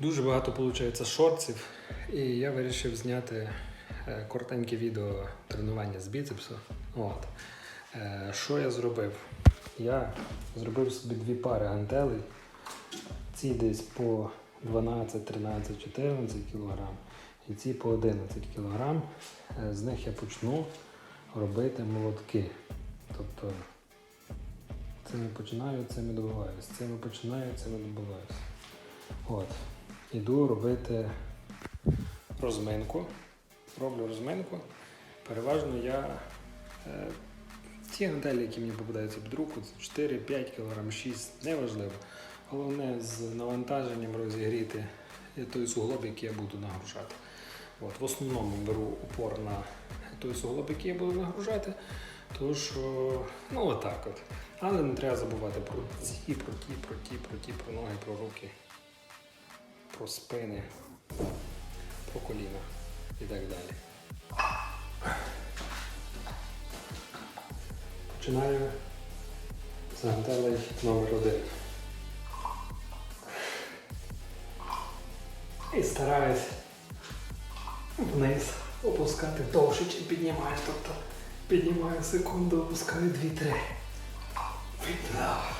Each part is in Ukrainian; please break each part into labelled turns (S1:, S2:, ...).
S1: Дуже багато виходить шортів, і я вирішив зняти е, коротеньке відео тренування з біцепсу. От. Е, Що я зробив? Я зробив собі дві пари гантелей. Ці десь по 12, 13, 14 кг і ці по 11 кг. Е, З них я почну робити молотки. Тобто цими починаю, цими добиваюсь. Цими починаю, цими добиваюсь. От. Іду робити розминку. Роблю розминку. Переважно я е, ті гантелі, які мені попадаються під руку, це 4-5 кг, 6, неважливо. Головне з навантаженням розігріти той суглоб, який я буду нагружати. От, в основному беру упор на той суглоб, який я буду нагружати. Що, ну отак от. Але не треба забувати про ці, про ті, про ті, про ті, про ноги, про руки, про спини, про коліна і так далі. Починаю з гантелей номер один. І стараюсь вниз опускати довше, чим піднімаєш. Тобто піднімаю секунду, опускаю 2-3. Підняв,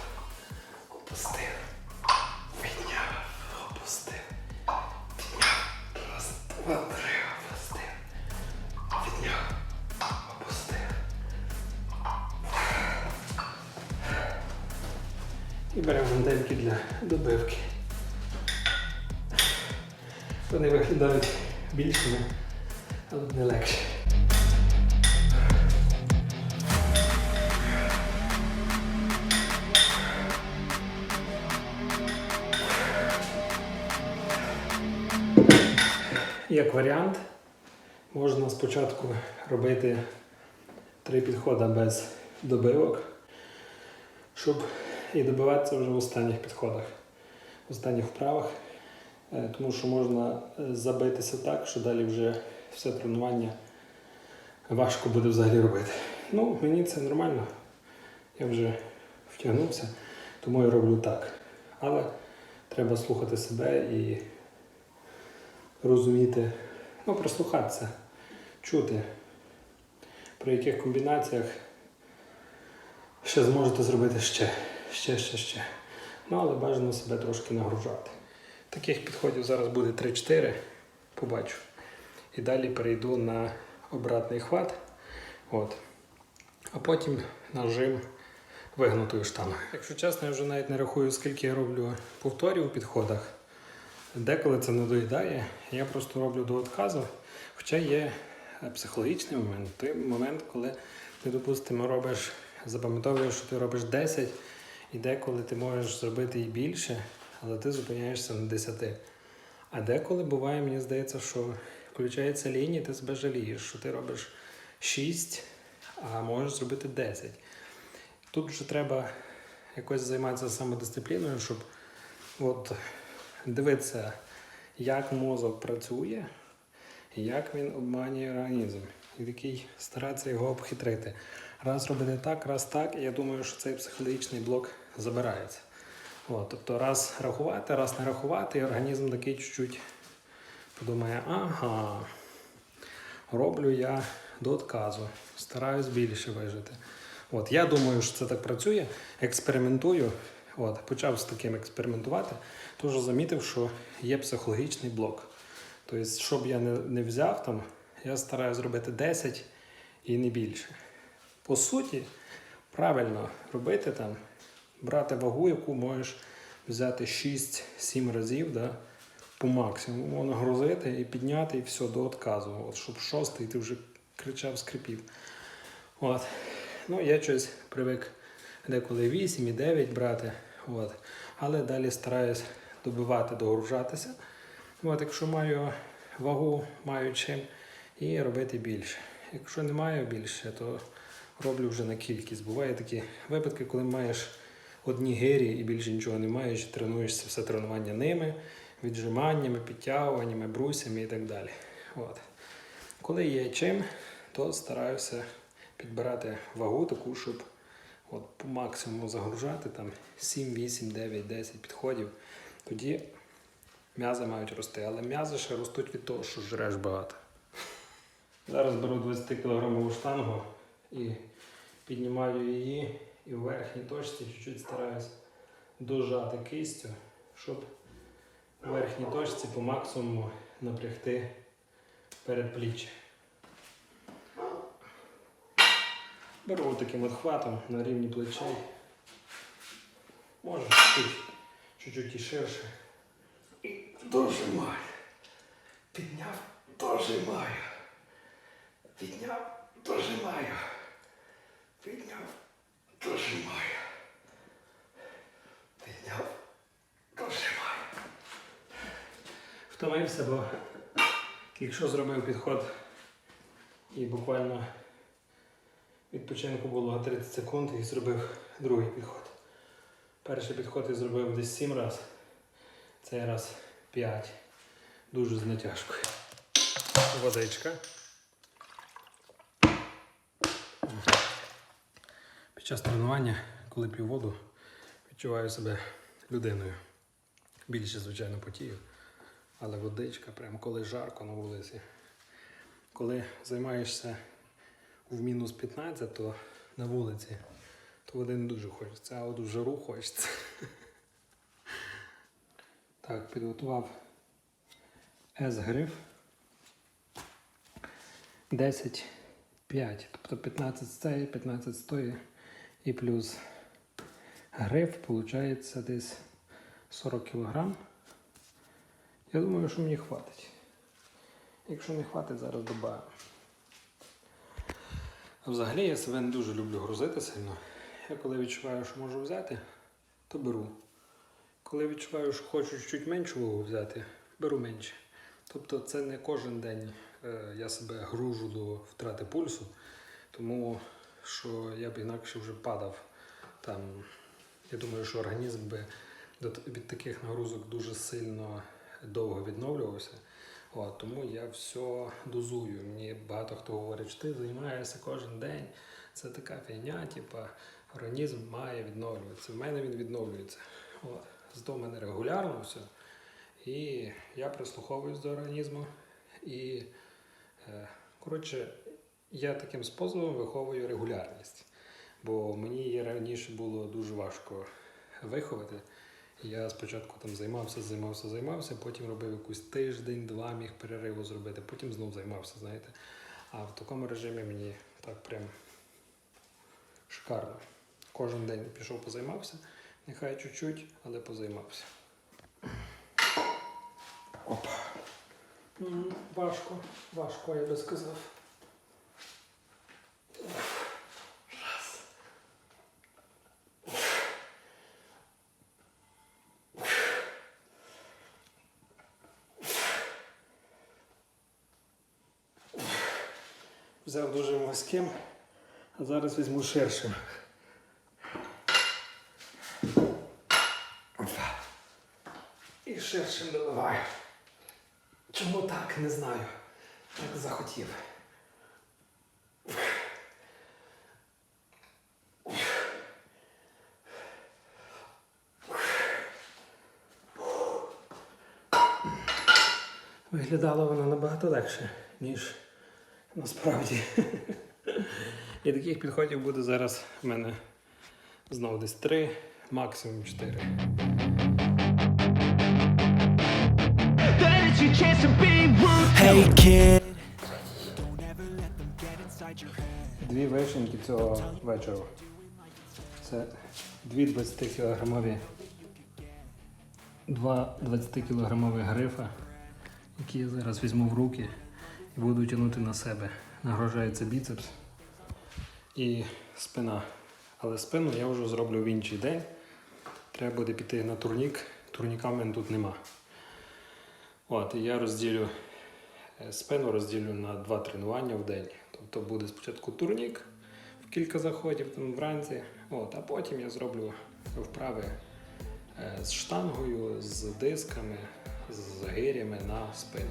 S1: І беремо гантельки для добивки. Вони виглядають більшими, але не легше. Як варіант, можна спочатку робити три підходи без добивок, щоб і добиватися вже в останніх підходах, в останніх вправах. Е, Тому що можна е, забитися так, що далі вже все тренування важко буде взагалі робити. Ну, мені це нормально. Я вже втягнувся, тому я роблю так. Але треба слухати себе і розуміти, ну, прислухатися, чути, при яких комбінаціях ще зможете зробити ще, ще, ще, ще. Ну, але бажано себе трошки нагружати. Таких підходів зараз буде 3-4, побачу. І далі перейду на обратний хват. От. А потім нажим вигнутою штангою. Якщо чесно, я вже навіть не рахую, скільки я роблю повторів у підходах. Деколи це не доїдає, я просто роблю до відказу. Хоча є е, психологічний момент, той момент, коли ти, допустимо, робиш, запам'ятовуєш, що ти робиш 10, і деколи ти можеш зробити і більше, але ти зупиняєшся на 10. А деколи буває, мені здається, що включається лінія, ти себе жалієш, що ти робиш 6, а можеш зробити 10. Тут вже треба якось займатися самодисципліною, щоб от, дивитися, як мозок працює, як він обманює організм. І такий старатися його обхитрити. Раз робити так, раз так, і я думаю, що цей психологічний блок забирається. От, тобто раз рахувати, раз не рахувати, і організм такий чуть-чуть подумає, ага, роблю я до отказу, стараюсь більше вижити. От, я думаю, що це так працює, експериментую. От, почав з таким експериментувати, тож замітив, що є психологічний блок. Тобто, щоб я не, не взяв там, я стараюся зробити 10 і не більше. По суті, правильно робити там, брати вагу, яку можеш взяти 6-7 разів да, по максимуму, нагрузити і підняти, і все до отказу. От, щоб шостий ти вже кричав, скрипів. От. Ну, я щось привик деколи 8 і 9 брати. От. Але далі стараюсь добивати, догружатися. От, якщо маю вагу, маю чим, і робити більше. Якщо не маю більше, то роблю вже на кількість. Буває такі випадки, коли маєш одні гирі і більше нічого не маєш, тренуєшся все тренування ними, віджиманнями, підтягуваннями, брусями і так далі. От. Коли є чим, то стараюся підбирати вагу таку, щоб от, по максимуму загружати там 7, 8, 9, 10 підходів. Тоді М'язи мають рости, але м'язи ще ростуть від того, що жреш багато. Зараз беру 20 кілограмову штангу і піднімаю її і в верхній точці чуть-чуть стараюсь дожати кистю, щоб в верхній точці по максимуму напрягти передпліччя. Беру таким от хватом на рівні плечей. Може чуть, чуть-чуть і ширше. І дожимаю. Підняв, дожимаю. Підняв, дожимаю. Підняв, дожимаю. Підняв, дожимаю. Втомився, бо якщо зробив підход і буквально відпочинку було 30 секунд і зробив другий підход. Перший підход я зробив десь 7 разів, цей раз 5. Дуже з натяжкою. Водичка. Під час тренування, коли п'ю воду, відчуваю себе людиною. Більше, звичайно, потію. Але водичка, прямо коли жарко на вулиці. Коли займаєшся в мінус 15, то на вулиці, то води не дуже хочеться, а от в жару хочеться. Так, підготував S-гриф 10, 5, тобто 15 з цієї, 15 з тої і плюс гриф, виходить десь 40 кг. Я думаю, що мені хватить. Якщо не хватить, зараз добавимо. Взагалі я себе не дуже люблю грузити сильно. Я коли відчуваю, що можу взяти, то беру. Коли відчуваю, що хочу чуть меншу вагу взяти, беру менше. Тобто це не кожен день е, я себе гружу до втрати пульсу, тому що я б інакше вже падав. Там, я думаю, що організм би від таких нагрузок дуже сильно довго відновлювався. От, тому я все дозую. Мені багато хто говорить, що ти займаєшся кожен день. Це така фігня, типа організм має відновлюватися. В мене він відновлюється. От. Зато в мене регулярно все. І я прислуховуюсь до організму. І, е, коротше, я таким способом виховую регулярність. Бо мені раніше було дуже важко виховати. Я спочатку там займався, займався, займався, потім робив якийсь тиждень-два, міг перериву зробити, потім знов займався, знаєте. А в такому режимі мені так прям шикарно. Кожен день пішов позаймався, нехай чуть-чуть, але позаймався. Опа. Важко, важко, я би сказав. Взяв дуже вузьким, а зараз візьму ширшим. І ширшим доливаю. Чому так, не знаю. Так захотів. Виглядало воно набагато легше, ніж насправді. І таких підходів буде зараз в мене знову десь три, максимум чотири.
S2: Hey kid.
S1: Дві вишеньки цього вечора. Це дві 20 кілограмові, два 20 кілограмові грифа, які я зараз візьму в руки буду тягнути на себе. Нагрожається біцепс і спина. Але спину я вже зроблю в інший день. Треба буде піти на турнік. Турніка в мене тут нема. От, і я розділю е, спину розділю на два тренування в день. Тобто буде спочатку турнік в кілька заходів там вранці, от, а потім я зроблю вправи е, з штангою, з дисками, з гирями на спину.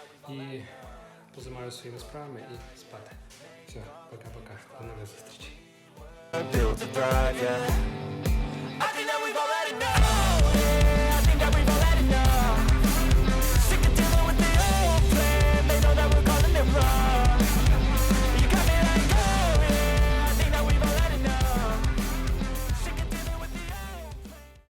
S1: і позаймаюся своїми справами і спати. Все, пока-пока. До нових зустрічей.